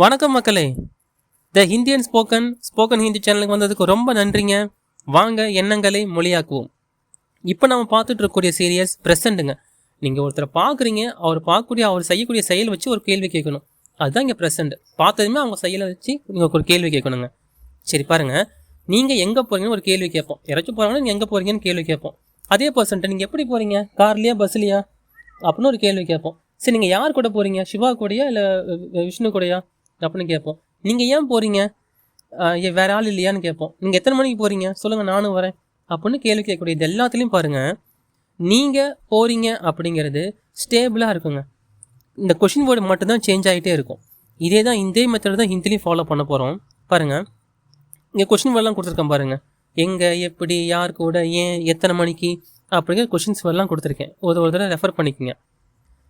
வணக்கம் மக்களே. த ஹிந்தியன் ஸ்போக்கன் ஸ்போக்கன் ஹிந்தி சேனலுக்கு வந்ததுக்கு ரொம்ப நன்றிங்க. வாங்க எண்ணங்களை மொழியாக்குவோம். இப்போ நம்ம பார்த்துட்டு இருக்கக்கூடிய சீரியஸ் ப்ரெசண்ட்டுங்க நீங்கள் ஒருத்தரை பார்க்குறீங்க அவர் பார்க்கக்கூடிய அவர் செய்யக்கூடிய செயல் வச்சு ஒரு கேள்வி கேட்கணும். அதுதான் இங்கே ப்ரெசண்ட் பார்த்ததுமே அவங்க செயலை வச்சு நீங்கள் ஒரு கேள்வி கேட்கணுங்க. சரி பாருங்கள் நீங்கள் எங்கே போகிறீங்கன்னு ஒரு கேள்வி கேட்போம். யாராச்சும் போகிறாங்கன்னா நீங்கள் எங்கே போகிறீங்கன்னு கேள்வி கேட்போம். அதே பர்சன்ட்டு நீங்கள் எப்படி போகிறீங்க கார்லையா பஸ்லையா? அப்படின்னு ஒரு கேள்வி கேட்போம். சரி நீங்கள் யார் கூட போகிறீங்க சிவா கூடயா இல்லை விஷ்ணு கூடயா? அப்படின்னு கேட்போம். நீங்கள் ஏன் போகிறீங்க வேற ஆள் இல்லையான்னு கேட்போம். நீங்கள் எத்தனை மணிக்கு போகிறீங்க சொல்லுங்கள் நானும் வரேன். அப்படின்னு கேள்வி கேட்கக்கூடிய இது எல்லாத்துலேயும் பாருங்கள் நீங்கள் போகிறீங்க அப்படிங்கிறது ஸ்டேபிளாக இருக்குங்க. இந்த கொஷின் வேர்டு மட்டும்தான் சேஞ்ச் ஆகிட்டே இருக்கும். இதே தான் இதே மெத்தட் தான் ஹிந்திலையும் ஃபாலோ பண்ண போகிறோம் பாருங்கள் இங்கே கொஷின் வேர்டெலாம் கொடுத்துருக்கேன் பாருங்கள் எங்கே எப்படி யார் கூட ஏன் எத்தனை மணிக்கு அப்படிங்கிற கொஷின்ஸ் வேர்டெலாம் கொடுத்துருக்கேன். ஒரு ஒரு தடவை ரெஃபர் பண்ணிக்கோங்க.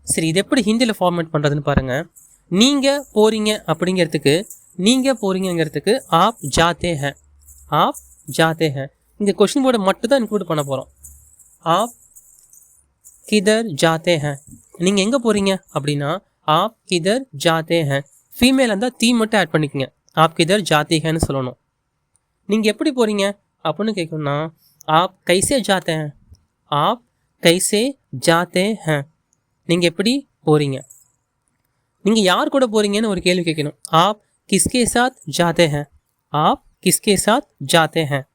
சரி இது எப்படி ஹிந்தியில் ஃபார்மேட் பண்ணுறதுன்னு பாருங்கள் நீங்கள் போகிறீங்க அப்படிங்கிறதுக்கு நீங்கள் போகிறீங்கிறதுக்கு ஆப் ஜாத்தே ஹே. ஆப் ஜாத்தே ஹே. இந்த கொஷின் போர்டை மட்டும் தான் இன்க்ளூட் பண்ண போகிறோம் ஆப் கிதர் ஜாத்தே ஹே. நீங்கள் எங்கே போகிறீங்க அப்படின்னா ஆப் கிதர் ஜாத்தே ஹே. ஃபீமேல் இருந்தால் தீ மட்டும் ஆட் பண்ணிக்கோங்க. ஆப் கிதர் ஜாத்தே ஹேன்னு சொல்லணும். நீங்கள் எப்படி போகிறீங்க அப்படின்னு கேட்கணும்னா ஆப் கைசே ஜாத்தே ஹேன் ஆப் கைசே ஜாத்தே ஹேன் நீங்கள் எப்படி போகிறீங்க நீங்கள் யார் கூட போகிறீங்கன்னு ஒரு கேள்வி கேட்கணும். ஆப் கிஸ்கே சாத் ஜாத்தே ஹேன் ஆப் கிஸ்கே சாத் ஜாத்தே ஹேன்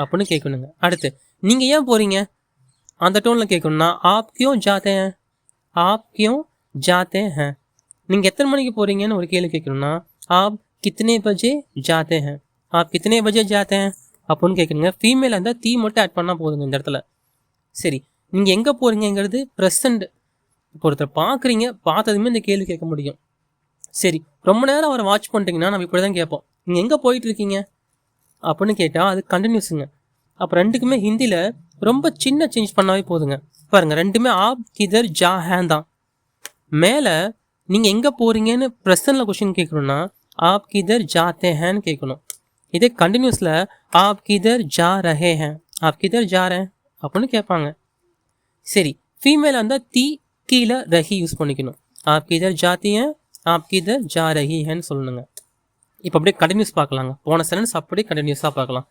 அப்படின்னு கேட்கணுங்க. அடுத்து நீங்கள் ஏன் போகிறீங்க அந்த டோனில் கேட்கணும்னா ஆப் கியோ ஜாத்தே ஹேன் ஆப் கியோ ஜாத்தே ஹேன் நீங்கள் எத்தனை மணிக்கு போகிறீங்கன்னு ஒரு கேள்வி கேட்கணும்னா ஆப் கித்தனை பஜே ஜாத்தே ஹேன் ஆப் கித்தனை பஜே ஜாத்தே ஹேன் அப்படின்னு கேட்குறீங்க ஃபீமேல் இருந்தால் தீ மட்டும் ஆட் பண்ணால் போதுங்க இந்த இடத்துல. சரி நீங்கள் எங்கே போகிறீங்கிறது ப்ரெசண்ட் இப்போ ஒருத்தர் பார்க்குறீங்க பார்த்ததுமே இந்த கேள்வி கேட்க முடியும். சரி ரொம்ப நேரம் அவரை வாட்ச் பண்ணிட்டீங்கன்னா நம்ம இப்படி தான் கேட்போம். நீங்கள் எங்கே போயிட்டு இருக்கீங்க அப்படின்னு கேட்டால் அது கண்டினியூஸுங்க அப்போ ரெண்டுக்குமே ஹிந்தியில் ரொம்ப சின்ன சேஞ்ச் பண்ணாவே போதுங்க. பாருங்கள் ரெண்டுமே ஆப் கிதர் ஜா ஹேன் தான். மேலே நீங்கள் எங்கே போகிறீங்கன்னு ப்ரெசனில் கொஷின் கேட்கணும்னா ஆப் கிதர் ஜாத்தே ஹேன்னு கேட்கணும். இதே கண்டினியூஸில் ஆப் கிதர் ஜா ரஹே ஹேன். ஆப் கிதர் ஜா ரே அப்படின்னு கேட்பாங்க. சரி ஃபீமேலாக இருந்தால் தீ கீழே ரஹி யூஸ் பண்ணிக்கணும். ஆப்கி இதர் ஜாத்தி ஆப்கி இதர் ஜா ரஹி ஹேன்னு சொல்லணுங்க. இப்போ அப்படியே கண்டினியூஸ் பார்க்கலாங்க. போன சென்டென்ஸ் அப்படியே கண்டினியூஸாக பார்க்கலாம்.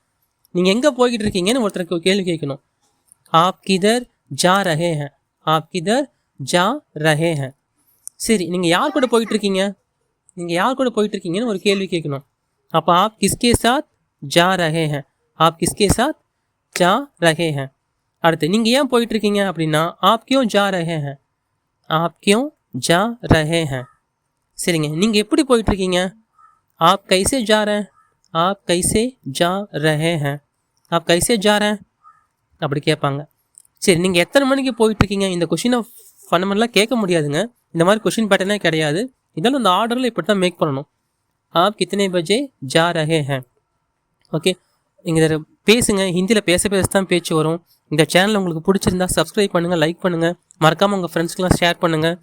நீங்கள் எங்கே போய்கிட்டு இருக்கீங்கன்னு ஒருத்தருக்கு கேள்வி கேட்கணும். ஆப் கிதர் ஜா ரஹே ஹேன் ஆப் கிதர் ஜா ரஹே ஹேன் சரி நீங்கள் யார் கூட போயிட்டு இருக்கீங்க? நீங்கள் யார் கூட போயிட்டு இருக்கீங்கன்னு ஒரு கேள்வி கேட்கணும். அப்போ ஆப் கிஸ்கே சாத் ஜா ரஹே ஹேன் ஆப் கிஸ்கே சாத் ஜா ரஹே ஹேன் அடுத்து நீங்கள் ஏன் போயிட்டு இருக்கீங்க அப்படின்னா ஆப் கியோ ஜா ரஹே ஹேன் ஆப் ஜா ரஹே ஹேன் சரிங்க நீங்கள் எப்படி போயிட்டுருக்கீங்க ஆப் கைசே ஜா ரே ஆப் கைசே ஜா ரஹே ஹேன் ஆப் கைசே ஜா ரே அப்படி கேட்பாங்க சரி நீங்கள் எத்தனை மணிக்கு போயிட்டுருக்கீங்க இந்த கொஷினை ஃபண்டமெண்டலாக கேட்க முடியாதுங்க இந்த மாதிரி கொஷின் பேட்டர்னே கிடையாது இதெல்லாம் இந்த ஆர்டரில் இப்படி தான் மேக் பண்ணணும் ஆப் கித்தனை பஜே ஜா ரஹே ஹேன் ஓகே நீங்கள் இதில் பேசுங்க ஹிந்தியில் பேச பேச தான் பேச்சு வரும் இந்த சேனல் உங்களுக்கு பிடிச்சிருந்தா சப்ஸ்கிரைப் பண்ணுங்கள் லைக் பண்ணுங்கள் மறக்காமல் உங்கள் ஃப்ரெண்ட்ஸ்க்கெலாம் ஷேர் பண்ணுங்கள்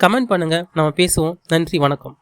கமெண்ட் பண்ணுங்கள் நம்ம பேசுவோம். நன்றி வணக்கம்.